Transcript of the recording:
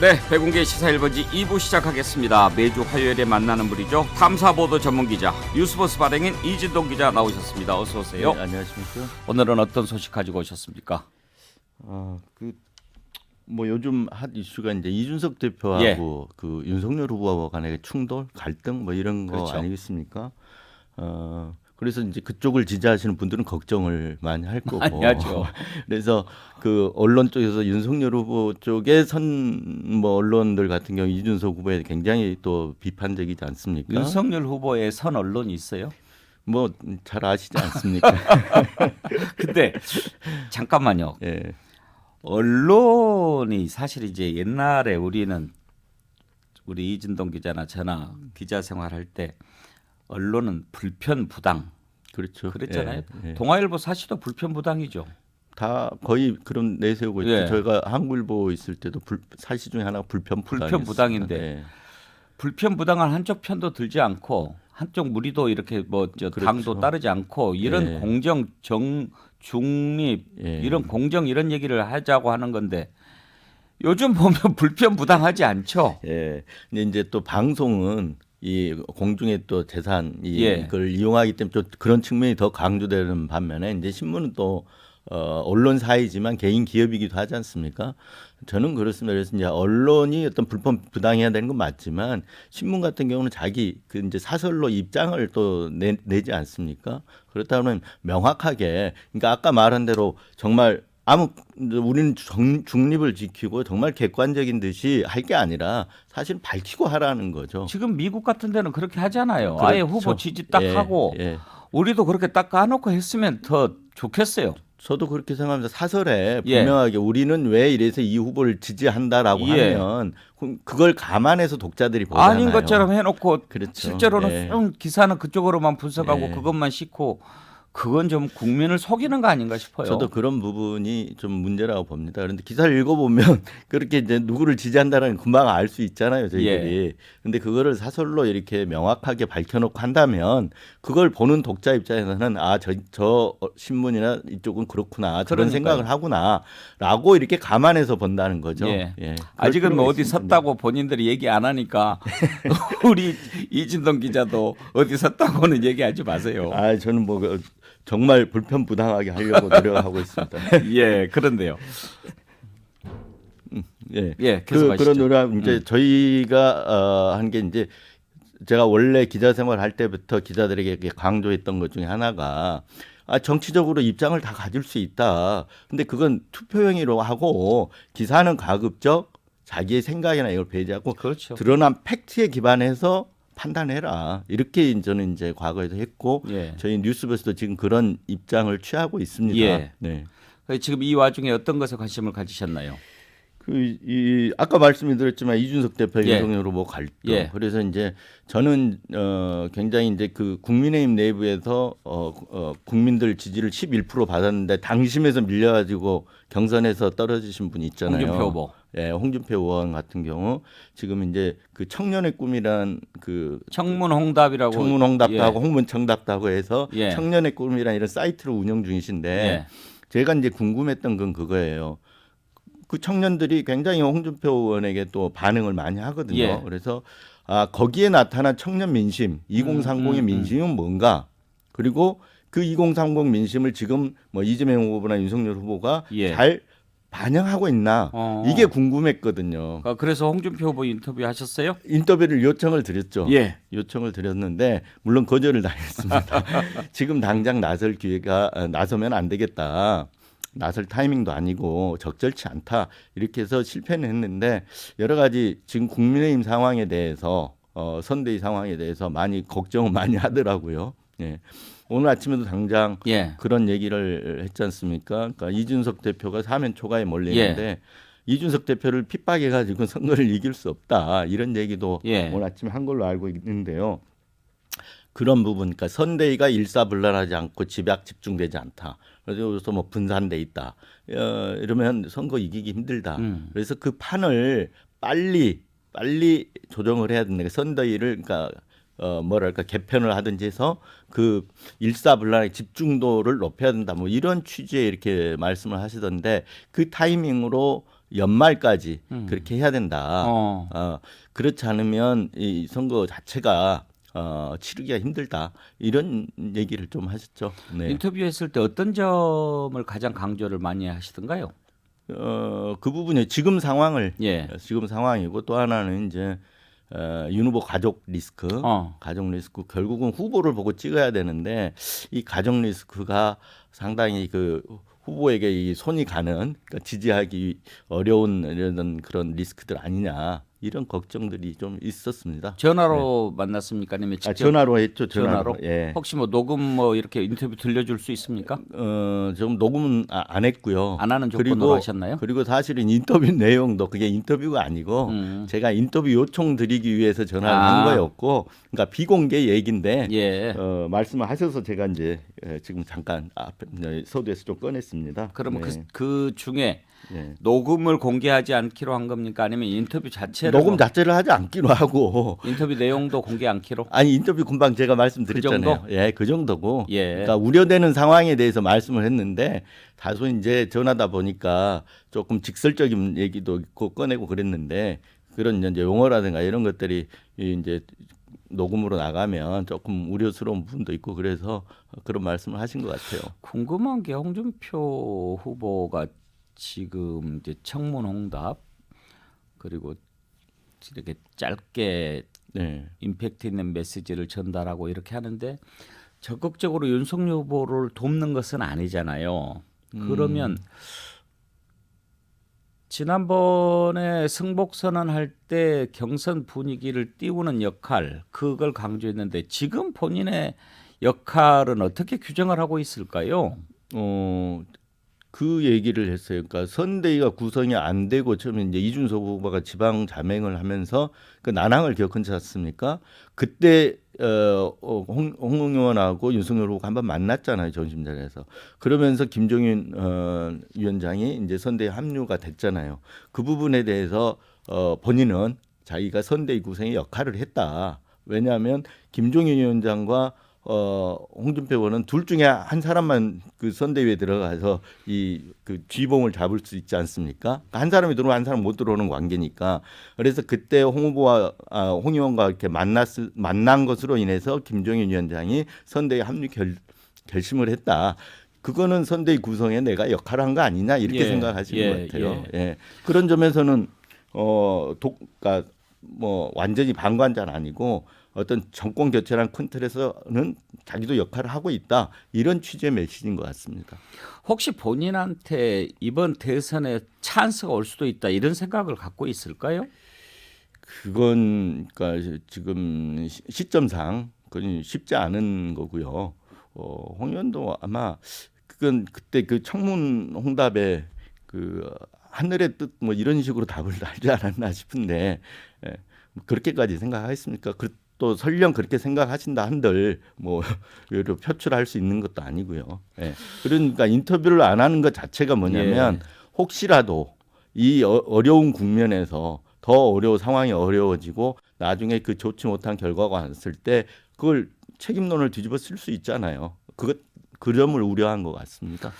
네, 백운계 시사 1번지 2부 시작하겠습니다. 매주 화요일에 만나는 분이죠. 탐사보도 전문 기자, 뉴스버스 발행인 이진동 기자 나오셨습니다. 어서 오세요. 네, 안녕하십니까. 오늘은 어떤 소식 가지고 오셨습니까? 아, 그뭐 요즘 핫 이슈가 이제 이준석 대표하고 예. 그 윤석열 후보와 간의 충돌, 갈등 뭐 이런 거 그렇죠. 아니겠습니까? 어, 그래서 이제 그쪽을 지지하시는 분들은 걱정을 많이 할 거고. 많이 하죠. 그래서 그 언론 쪽에서 윤석열 후보 쪽의 선뭐 언론들 같은 경우 이준석 후보에 굉장히 또 비판적이지 않습니까? 윤석열 후보의 선 언론이 있어요? 뭐 잘 아시지 않습니까? 근데 잠깐만요. 예. 언론이 사실 이제 옛날에 우리는 우리 이진동 기자나 저나 기자 생활할 때 언론은 불편 부당 그렇죠. 그랬잖아요. 예, 예. 동아일보 사실도 불편 부당이죠. 다 거의 그런 내세우고 있죠. 예. 저희가 한국일보 있을 때도 불, 사실 중에 하나가 불편 불편 부당인데. 불편 부당한 한쪽 편도 들지 않고 한쪽 무리도 이렇게 뭐저 그렇죠. 당도 따르지 않고 이런 예. 공정 정 중립 예. 이런 공정 이런 얘기를 하자고 하는 건데 요즘 보면 불편 부당하지 않죠. 예. 근데 이제 또 방송은 이 공중의 또 재산 이 예. 이걸 이용하기 때문에 또 그런 측면이 더 강조되는 반면에 이제 신문은 또 어, 언론사이지만 개인 기업이기도 하지 않습니까? 저는 그렇습니다. 그래서 이제 언론이 어떤 불법 부당해야 되는 건 맞지만 신문 같은 경우는 자기 그 이제 사설로 입장을 또 내, 내지 않습니까? 그렇다면 명확하게 그러니까 아까 말한 대로 정말 아무 우리는 정, 중립을 지키고 정말 객관적인 듯이 할 게 아니라 사실 밝히고 하라는 거죠. 지금 미국 같은 데는 그렇게 하잖아요. 아예 그렇죠. 후보 지지 딱 예, 하고 예. 우리도 그렇게 딱 까놓고 했으면 더 좋겠어요. 저도 그렇게 생각합니다. 사설에 예. 분명하게 우리는 왜 이래서 이 후보를 지지한다라고 예. 하면 그럼 그걸 감안해서 독자들이 보잖아요. 아닌 것처럼 해놓고 그렇죠. 실제로는 예. 음, 기사는 그쪽으로만 분석하고 예. 그것만 싣고 그건 좀 국민을 속이는 거 아닌가 싶어요. 저도 그런 부분이 좀 문제라고 봅니다. 그런데 기사를 읽어보면 그렇게 이제 누구를 지지한다는 건 금방 알 수 있잖아요, 저희들이. 근데 그거를 사설로 이렇게 명확하게 밝혀놓고 한다면 그걸 보는 독자 입장에서는 아, 저, 저 신문이나 이쪽은 그렇구나. 저런 그러니까요. 생각을 하구나.라고 이렇게 감안해서 본다는 거죠. 예. 예. 아직은 뭐 어디. 섰다고 본인들이 얘기 안 하니까 우리 이진동 기자도 어디 섰다고는 얘기하지 마세요. 아, 저는 뭐 그, 정말 불편부당하게 하려고 노력하고 있습니다. 예, 그런데요. 예. 예, 그. 그런 노력 이제 저희가 어, 한 게 이제 제가 원래 기자 생활 할 때부터 기자들에게 강조했던 것 중에 하나가 아, 정치적으로 입장을 다 가질 수 있다. 근데 그건 투표용이로 하고 기사는 가급적 자기의 생각이나 이걸 배제하고 그렇죠. 드러난 팩트에 기반해서 판단해라. 이렇게 저는 이제 과거에도 했고 예. 저희 뉴스버스도 지금 그런 입장을 취하고 있습니다. 예. 네. 지금 이 와중에 어떤 것에 관심을 가지셨나요? 그 이 아까 말씀드렸지만 이준석 대표 예. 윤석열 후보 갈등. 예. 그래서 이제 저는 어 굉장히 이제 그 국민의힘 내부에서 어, 어 국민들 지지를 11% 받았는데 당심에서 밀려가지고 경선에서 떨어지신 분이 있잖아요. 홍준표 후보. 예, 홍준표 의원 같은 경우 지금 이제 그 청년의 꿈이란 그 청문홍답이라고 청문홍답도 예. 하고 홍문청답도 하고 해서 예. 청년의 꿈이란 이런 사이트를 운영 중이신데 예. 제가 이제 궁금했던 건 그거예요. 그 청년들이 굉장히 홍준표 의원에게 또 반응을 많이 하거든요. 예. 그래서 아 거기에 나타난 청년 민심, 2030의 음, 음. 민심은 뭔가? 그리고 그 2030 민심을 지금 뭐 이재명 후보나 윤석열 후보가 예. 잘 반영하고 있나? 어. 이게 궁금했거든요. 아, 그래서 홍준표 후보 인터뷰 하셨어요? 인터뷰를 요청을 드렸죠. 예. 요청을 드렸는데 물론 거절을 당했습니다. 지금 당장 나설 기회가 아, 나서면 안 되겠다. 나설 타이밍도 아니고 적절치 않다. 이렇게 해서 실패는 했는데 여러 가지 지금 국민의힘 상황에 대해서 어, 선대위 상황에 대해서 많이 걱정을 많이 하더라고요. 예. 오늘 아침에도 당장 예. 그런 얘기를 했지 않습니까? 그러니까 이준석 대표가 사면 초과에 몰리는데 예. 이준석 대표를 핍박해 가지고 선거를 이길 수 없다 이런 얘기도 예. 오늘 아침에 한 걸로 알고 있는데요. 그런 부분, 그러니까 선대위가 일사불란하지 않고 집약 집중되지 않다. 그래서 뭐 분산돼 있다. 어, 이러면 선거 이기기 힘들다. 음. 그래서 그 판을 빨리 빨리 조정을 해야 된다. 선대위를 그러니까 어 뭐랄까 개편을 하든지 해서 그 일사불란의 집중도를 높여야 된다. 뭐 이런 취지에 이렇게 말씀을 하시던데 그 타이밍으로 연말까지 음. 그렇게 해야 된다. 어. 어, 그렇지 않으면 이 선거 자체가 어, 치르기가 힘들다. 이런 얘기를 좀 하셨죠. 네. 인터뷰했을 때 어떤 점을 가장 강조를 많이 하시던가요? 어, 그 부분이 지금 상황을 예. 지금 상황이고 또 하나는 이제 어, 윤 후보 가족 리스크, 어. 가족 리스크 결국은 후보를 보고 찍어야 되는데 이 가족 리스크가 상당히 그 후보에게 이 손이 가는 그러니까 지지하기 어려운 이런 그런 리스크들 아니냐 이런 걱정들이 좀 있었습니다. 전화로 만났습니까? 아니면 직접 아, 전화로 했죠. 전화로. 전화로? 예. 혹시 뭐 녹음 뭐 이렇게 인터뷰 들려줄 수 있습니까? 어, 좀 녹음은 아- 안 했고요. 안 하는 조건으로 그리고 하셨나요? 그리고 사실은 인터뷰 내용도 그게 인터뷰가 아니고 음. 제가 인터뷰 요청 드리기 위해서 전화를 아. 한 거였고, 그러니까 비공개 얘기인데 예. 어, 말씀을 하셔서 제가 이제 예, 지금 잠깐 앞에 네, 서두에서 좀 꺼냈습니다. 그러면 네. 그, 그 중에 예. 녹음을 공개하지 않기로 한 겁니까? 아니면 인터뷰 자체를 녹음 뭐- 자체를 하지 않기로 하고 인터뷰 내용도 공개 않기로? 아니 인터뷰 금방 제가 말씀드렸잖아요. 그? 예, 그 정도고. 예. 그러니까 우려되는 상황에 대해서 말씀을 했는데 다소 이제 전하다 보니까 조금 직설적인 얘기도 있고 꺼내고 그랬는데 그런 이제 용어라든가 이런 것들이 이 이제 녹음으로 나가면 조금 우려스러운 부분도 있고 그래서 그런 말씀을 하신 것 같아요. 궁금한 게 홍준표 후보가 지금 이제 청문 홍답 그리고 이렇게 짧게 네. 임팩트 있는 메시지를 전달하고 이렇게 하는데 적극적으로 윤석열 후보를 돕는 것은 아니잖아요. 그러면 지난번에 승복 선언할 때 경선 분위기를 띄우는 역할 그걸 강조했는데 지금 본인의 역할은 어떻게 규정을 하고 있을까요? 어, 그 얘기를 했어요. 그러니까 선대위가 구성이 안 되고 처음에 이제 이준석 후보가 지방 자맹을 하면서 그 난항을 겪지 않습니까? 그때 어, 어, 홍, 홍 의원하고 윤석열 후보가 한번 만났잖아요 점심자리에서 그러면서 김종인 어, 위원장이 이제 선대위 합류가 됐잖아요. 그 부분에 대해서 어, 본인은 자기가 선대위 구성의 역할을 했다. 왜냐하면 김종인 위원장과 어 홍준표 의원은 둘 중에 한 사람만 그 선대위에 들어가서 이 그 쥐봉을 잡을 수 있지 않습니까? 한 사람이 들어오면 한 사람 못 들어오는 관계니까 그래서 그때 홍 후보와 아, 홍 의원과 이렇게 만났 만난 것으로 인해서 김종인 위원장이 선대위 합류 결, 결심을 했다. 그거는 선대위 구성에 내가 역할을 한 거 아니냐 이렇게 예, 생각하시는 예, 것 같아요. 예. 예. 그런 점에서는 어 독가 뭐 완전히 방관자는 아니고 어떤 정권 교체란 큰 틀에서는 자기도 역할을 하고 있다 이런 취지의 메시지인 것 같습니다. 혹시 본인한테 이번 대선에 찬스가 올 수도 있다 이런 생각을 갖고 있을까요? 그건 그러니까 지금 시- 시점상 그건 쉽지 않은 거고요. 어, 홍 의원도 아마 그건 그때 그 청문 홍답에 그 하늘의 뜻 뭐 이런 식으로 답을 달지 않았나 싶은데 예, 뭐 그렇게까지 생각하겠습니까? 그, 또 설령 그렇게 생각하신다 한들 뭐 여러 표출할 수 있는 것도 아니고요. 예. 그러니까 인터뷰를 안 하는 것 자체가 뭐냐면 예. 혹시라도 이 어, 어려운 국면에서 더 어려워 상황이 어려워지고 나중에 그 좋지 못한 결과가 왔을 때 그걸 책임론을 뒤집어 쓸 수 있잖아요. 그것 그 점을 우려한 것 같습니다.